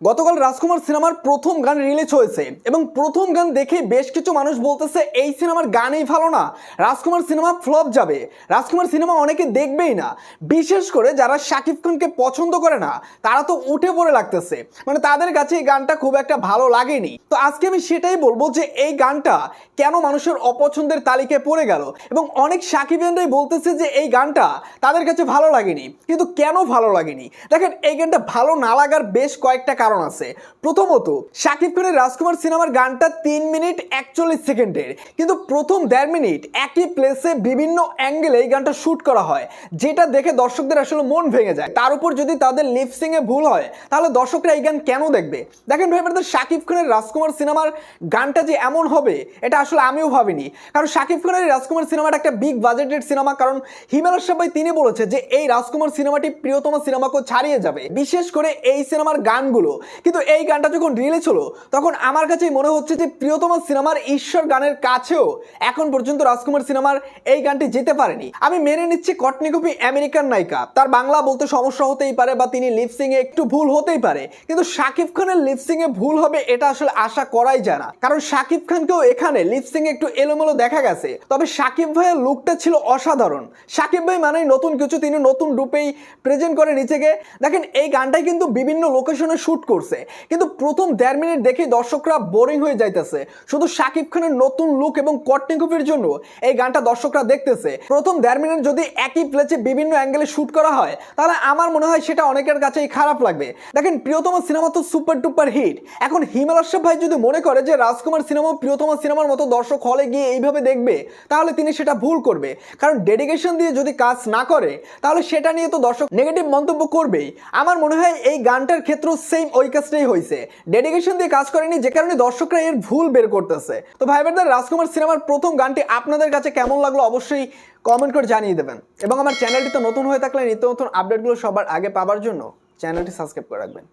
গতকাল রাজকুমার সিনেমার প্রথম গান রিলিজ হয়েছে এবং প্রথম গান দেখে বেশ কিছু মানুষ বলতেছে, এই সিনেমার গানই ভালো না। রাজকুমার সিনেমা ফ্লপ যাবে। রাজকুমার সিনেমা অনেকে দেখবেই না। বিশেষ করে যারা শাকিব খানকে পছন্দ করে না, তারা তো উঠে পড়ে লাগতেছে। মানে তাদের কাছে এই গানটা খুব একটা ভালো লাগেনি। তো আজকে আমি সেটাই বলব যে এই গানটা কেন মানুষের অপছন্দের তালিকায় পড়ে গেল এবং অনেক সাকিবিয়ানরাই বলতেছে যে এই গানটা তাদের কাছে ভালো লাগেনি, কিন্তু কেন ভালো লাগেনি? দেখেন, এই গানটা ভালো না লাগার বেশ কয়েকটা কারণ আছে। প্রথমত, শাকিব খানের রাজকুমার সিনেমার গানটা তিন মিনিট একচল্লিশ সেকেন্ডের। কিন্তু প্রথম দেড় মিনিট একই প্লেসে বিভিন্ন অ্যাঙ্গেলে এই গানটা শ্যুট করা হয়, যেটা দেখে দর্শকদের আসলে মন ভেঙে যায়। তার উপর যদি তাদের লিপসিং এ ভুল হয়, তাহলে দর্শকরা এই গান কেন দেখবে? দেখেন ভাই ব্রাদার শাকিব খানের রাজকুমার সিনেমার গানটা যে এমন হবে, এটা আসলে আমিও ভাবিনি। কারণ শাকিব খানের এই রাজকুমার সিনেমাটা একটা বিগ বাজেটেড সিনেমা, কারণ হিমেল আশরাফ ভাই তিনি বলেছে যে, এই রাজকুমার সিনেমাটি প্রিয়তম সিনেমাকেও ছাড়িয়ে যাবে। বিশেষ করে এই সিনেমার গানগুলো কিন্তু এই গানটা যখন রিলিজ হলো, তখন আমার কাছেই মনে হচ্ছে যে প্রিয়তম সিনেমার ঈশ্বর গানের কাছেও এখন পর্যন্ত রাজকুমার সিনেমার এই গানটি যেতে পারেনি। আমি মেনে নিচ্ছি কটনি কপি আমেরিকান নায়িকা। তার বাংলা বলতে সমস্যা হতেই পারে বা তিনি লিপসিং এ একটু ভুল হতেই পারে। কিন্তু শাকিব খানের লিপসিং এ ভুল হবে এটা আসলে আশা করাই যায় না। কারণ শাকিব খানকেও এখানে লিপসিং এ একটু এলোমেলো দেখা গেছে। তবে শাকিব ভাইয়ের লুকটা ছিল অসাধারণ। শাকিব ভাই মানেই নতুন কিছু, তিনি নতুন রূপেই প্রেজেন্ট করে নিজেকে। দেখেন, এই গানটাই কিন্তু বিভিন্ন লোকেশনে শুট করছে। কিন্তু প্রথম দেড় মিনিট দেখেই দর্শকরা বোরিং হয়ে যাইতেছে। শুধু শাকিব খানের নতুন লুক এবং কটনি কপির জন্য এই গানটা দর্শকরা দেখতেছে। প্রথম দেড় মিনিট যদি একই প্লেসে বিভিন্ন অ্যাঙ্গেলে শুট করা হয়, তাহলে আমার মনে হয় সেটা অনেকের কাছেই খারাপ লাগবে। দেখেন, প্রিয়তম সিনেমা তো সুপার টুপার হিট এখন হিমেল আশরাফ ভাই যদি মনে করে যে রাজকুমার সিনেমা প্রিয়তম সিনেমার মতো দর্শক হলে গিয়ে এইভাবে দেখবে, তাহলে তিনি সেটা ভুল করবে। কারণ ডেডিকেশন দিয়ে যদি কাজ না করে, তাহলে সেটা নিয়ে তো দর্শক নেগেটিভ মন্তব্য করবেই। আমার মনে হয় এই গানটার ক্ষেত্রেও সেম ওই কাজটাই হয়েছে ডেডিকেশন দিয়ে কাজ করেনি, যে কারণে দর্শকরা এর ভুল বের করতেছে। তো ভাই বোনদের রাজকুমার সিনেমার প্রথম গানটি আপনাদের কাছে কেমন লাগল অবশ্যই কমেন্ট করে জানিয়ে দেবেন। এবং আমার চ্যানেলটি তো নতুন হয়ে থাকলে নিত্য নতুন আপডেটগুলো সবার আগে পাবার জন্য চ্যানেলটি সাবস্ক্রাইব করে রাখবেন।